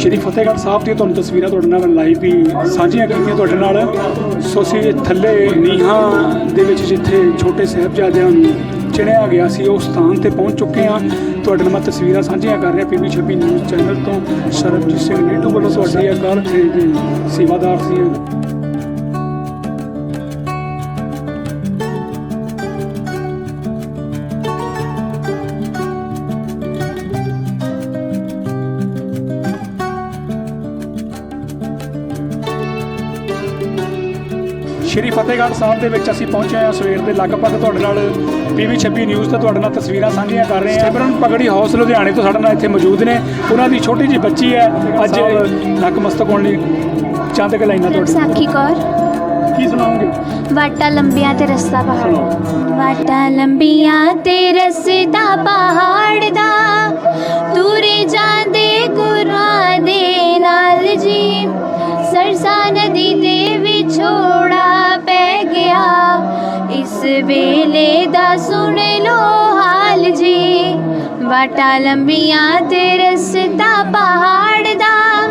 ਸ਼੍ਰੀ ਫਤਿਹਗੜ੍ਹ ਸਾਹਿਬ ਦੀਆਂ ਤੁਹਾਨੂੰ ਤਸਵੀਰਾਂ ਤੁਹਾਡੇ ਨਾਲ ਲਾਈਵ ਵੀ ਸਾਂਝੀਆਂ ਕੀਤੀਆਂ ਤੁਹਾਡੇ ਨਾਲ। ਸੋ ਅਸੀਂ ਥੱਲੇ ਨੀਹਾਂ ਦੇ ਵਿੱਚ ਜਿੱਥੇ ਛੋਟੇ ਸਾਹਿਬਜ਼ਾਦਿਆਂ ਨੂੰ ਚਿਣਿਆ ਗਿਆ ਸੀ ਉਸ ਸਥਾਨ ਤੇ ਪਹੁੰਚ ਚੁੱਕੇ ਹਾਂ। ਤੁਹਾਡੇ ਨਾਲ ਮੈਂ ਤਸਵੀਰਾਂ ਸਾਂਝੀਆਂ ਕਰ ਰਿਹਾ ਪੀਵੀ 26 ਨਿਊਜ਼ ਚੈਨਲ ਤੋਂ। ਸਰਬਜੀਤ ਸਿੰਘ ਨੀਟੂ ਵੱਲੋਂ ਤੁਹਾਡੀ ਅਕਾਲ ਤੇ ਸੇਵਾਦਾਰ ਸੀ। ਸ਼੍ਰੀ ਫਤਿਹਗੜ੍ਹ ਸਾਹਿਬ ਦੇ ਵਿੱਚ ਅਸੀਂ ਪਹੁੰਚੇ ਹਾਂ ਸਵੇਰ ਦੇ ਲਗਭਗ ਤੁਹਾਡੇ ਨਾਲ ਪੀਵੀ 26 ਨਿਊਜ਼ ਤੇ ਤੁਹਾਡੇ ਨਾਲ ਤਸਵੀਰਾਂ ਸਾਂਝੀਆਂ ਕਰ ਰਹੇ ਹਾਂ। ਸਿਮਰਨ ਪਗੜੀ ਹਾਊਸ ਲੁਧਿਆਣੇ ਤੋਂ ਸਾਡੇ ਨਾਲ ਇੱਥੇ ਮੌਜੂਦ ਨੇ। ਉਹਨਾਂ ਦੀ ਛੋਟੀ ਜੀ ਬੱਚੀ ਹੈ। ਅੱਜ ਨਕਮਸਤਕ ਹੋਣ ਲਈ ਚੰਦ ਕੁ ਲਾਈਨਾਂ ਤੁਹਾਡੀ ਸਾਖੀ ਕੌਰ। ਕੀ ਸੁਣਾਓਗੇ? ਵਾਟਾ ਲੰਬੀਆਂ ਤੇ ਰਸਤਾ ਪਹਾੜ। ਵਾਟਾ ਲੰਬੀਆਂ ਤੇ ਰਸਤਾ ਵੇਲੇ ਦਾ ਸੁਣ ਲੋ ਹਾਲ ਜੀ। ਵਾਟਾ ਲੰਬੀਆਂ ਤੇ ਰਸਤਾ ਪਹਾੜ ਦਾ।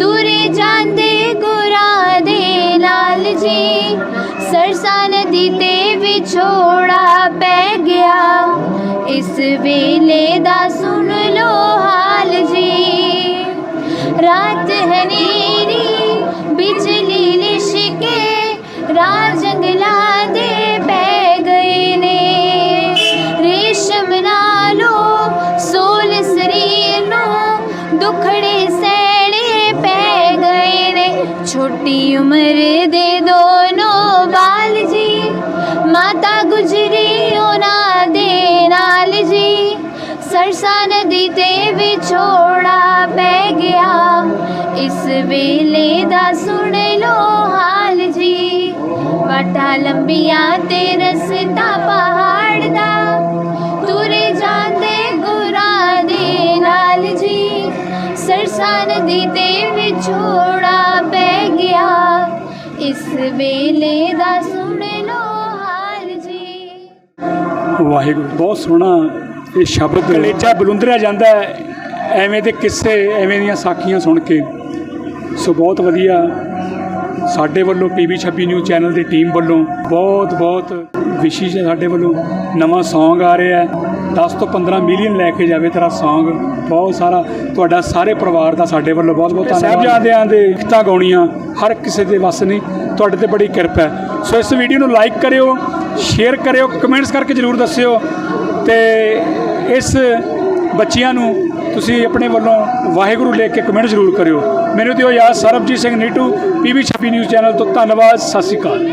ਤੁਰੇ ਜਾਂਦੇ ਗੁਰਾਂ ਦੇ ਨਾਲ ਜੀ। ਸਰਸਾ ਨਦੀ ਤੇ ਵਿਛੋੜਾ ਪੈ ਗਿਆ। ਇਸ ਵੇਲੇ ਦਾ ਸੁਣ ਲੋ ਹਾਲ ਜੀ। ਰਾਤ ਹਨੇਰੀ ਬਿਜਲੀ ਛੋਟੀ ਉਮਰ ਦੇ ਦੋਨੋਂ ਬਾਲ ਜੀ ਮਾਤਾ ਗੁਜਰੀ ਉਹਨਾਂ ਦੇ ਨਾਲ ਜੀ। ਸਰਸਾ ਨਦੀ ਤੇ ਵਿਛੋੜਾ ਪੈ ਗਿਆ, ਇਸ ਵੇਲੇ ਦਾ ਸੁਣ ਲੋ ਹਾਲ ਜੀ। ਵਾਟਾ ਲੰਬੀਆਂ ਤੇ ਰਸਤਾ ਪਹਾੜ ਦਾ, ਤੁਰੇ ਜਾਂਦੇ ਗੁਰਾਂ ਦੇ ਨਾਲ ਜੀ। ਸਰਸਾ ਨਦੀ ਤੇ ਵਿਛੋੜਾ ਵੇਲੇ ਦਾ ਸੁਣ ਲੋ ਹਾਲ ਜੀ। ਵਾਹਿਗੁਰੂ ਬਹੁਤ ਸੋਹਣਾ ਇਹ ਸ਼ਬਦ ਕਲੇਜਾ ਬਲੁੰਦਰਿਆ ਜਾਂਦਾ ਹੈ। ਐਵੇਂ ਦੇ ਕਿੱਸੇ ਐਵੇਂ ਦੀਆਂ ਸਾਖੀਆਂ ਸੁਣ ਕੇ। ਸੋ ਬਹੁਤ ਵਧੀਆ ਸਾਡੇ ਵੱਲੋਂ ਪੀਵੀ 26 ਨਿਊਜ਼ ਚੈਨਲ ਦੀ ਟੀਮ ਵੱਲੋਂ ਬਹੁਤ ਬਹੁਤ ਵਿਸ਼ੇਸ਼ ਹੈ ਸਾਡੇ ਵੱਲੋਂ ਨਵਾਂ Song ਆ ਰਿਹਾ ਹੈ। 10 ਤੋਂ 15 ਮਿਲੀਅਨ ਲੈ ਕੇ ਜਾਵੇ ਤੇਰਾ Song ਬਹੁਤ ਸਾਰਾ ਤੁਹਾਡਾ ਸਾਰੇ ਪਰਿਵਾਰ ਦਾ ਸਾਡੇ ਵੱਲੋਂ ਬਹੁਤ ਬਹੁਤ ਧੰਨਵਾਦ। ਸਾਹਿਬਜ਼ਾਦਿਆਂ ਦੇ ਲਿਖਤਾਂ ਗਾਉਣੀਆਂ ਹਰ ਕਿਸੇ ਦੇ ਵੱਸ ਨਹੀਂ। ਤੁਹਾਡੇ ਤੇ ਬੜੀ ਕਿਰਪਾ ਹੈ। ਸੋ ਇਸ ਵੀਡੀਓ ਨੂੰ ਲਾਈਕ ਕਰਿਓ ਸ਼ੇਅਰ ਕਰਿਓ ਕਮੈਂਟਸ ਕਰਕੇ ਜਰੂਰ ਦੱਸਿਓ ਤੇ ਇਸ ਬੱਚਿਆਂ ਨੂੰ ਤੁਸੀਂ ਆਪਣੇ ਵੱਲੋਂ ਵਾਹਿਗੁਰੂ ਲਿਖ ਕੇ ਕਮੈਂਟ ਜ਼ਰੂਰ ਕਰਿਓ। ਮੈਨੂੰ ਦਿਓ ਯਾਦ Sarabjit Singh Neetu PV 26 news channel ਤੋਂ ਧੰਨਵਾਦ, ਸਤਿ ਸ਼੍ਰੀ ਅਕਾਲ।